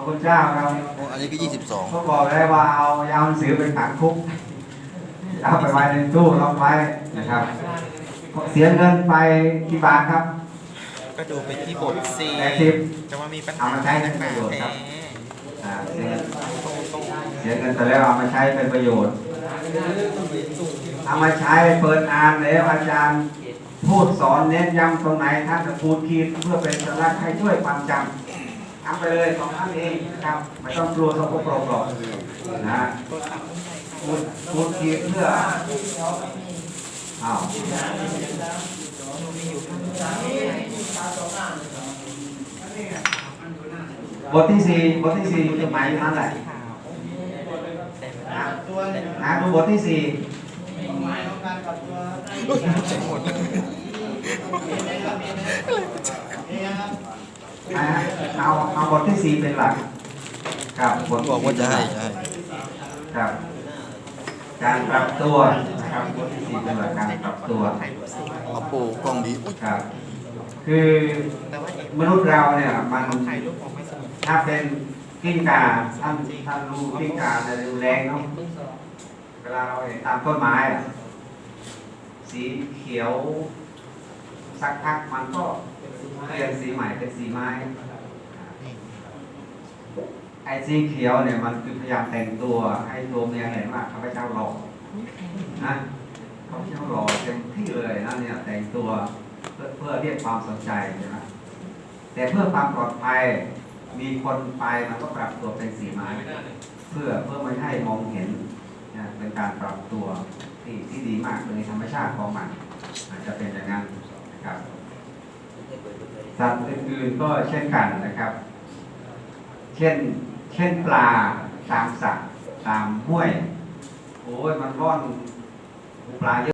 ระคุณเจ้าครับโอ้อันนี้ก็ยี่สิบสองก็บอกได้ว่าเอาเอาหนังสือไปขังคุกเอาไปไว้ในตู้ล็อกไว้นะครับเสียเงินไปกี่บาทครับ ก็ดูไปที่บทซีแปดสิบจะว่ามีปัญเอาหามาใช้ให้นักเป็หนนาประโยชน์คแท้รับอ่าเสียเงินเสียเงินแต่แล้วเอามาใช้เป็นประโยชน์เอามาใช้เปิดอ่านแล้วอาจารย์พูดสอนเน้นย้ำตรงไหนท่านจะพูดคีดเพื่อเป็นสาระให้ช่วยความจำ ทำไปเลยของท่านเองนะครับไม่ต้องกลัวสกปรกหรอกนะพูดพูดคีดเพื่ออ้าวบทที่สี่บทที่สี่จุดหมายอยู่นั่นแหละนะนะดูบทที่สี่ นะฮะเอาเอาบทที่สี่เป็นหลัก ครับบทที่บอกว่าจะให้ให้ ครับ การปรับตัวนะครับบทที่สี่เป็นหลักการปรับตัวเอาปูกล้องดีอุ๊ยครับ คือมนุษย์เราเนี่ยมันถ่ายรูปออกไม่สวยถ้าเป็นกิ้งกาท่านท่านรู้กิ้งกาในยแรงเนาะเวลาเราเห็นตามต้นไม้อะสีเขียว สักพักมันก็ เปลี่ยนสีใหม่เป็นสีไม้ไอ้สีเขียวเนี่ยมันคือพยายามแต่งตัว ให้ตัวเมียเห็นว่าข้าพเจ้าหล่อนะข้าพเจ้าหล่อเต็มที่เลยนะเนี่ยแต่งตัวเพื่อเพื่อเรียกความสนใจใช่ไหมแต่เพื่อความปลอดภัยมีคนไปมันก็ปรับตัวเป็นสีไม้เพื่อเพื่อไม่ให้มองเห็นนะเป็นการปรับตัวที่ที่ดีมากในธรรมชาติของมันอาจจะเป็นอย่างนั้นนะครับสัตว์ อื่นก็เช่นกันนะครับ เช่นเช่นปลาตามสระตามห้วย โอ้ยมันร่อนปลาเยอะ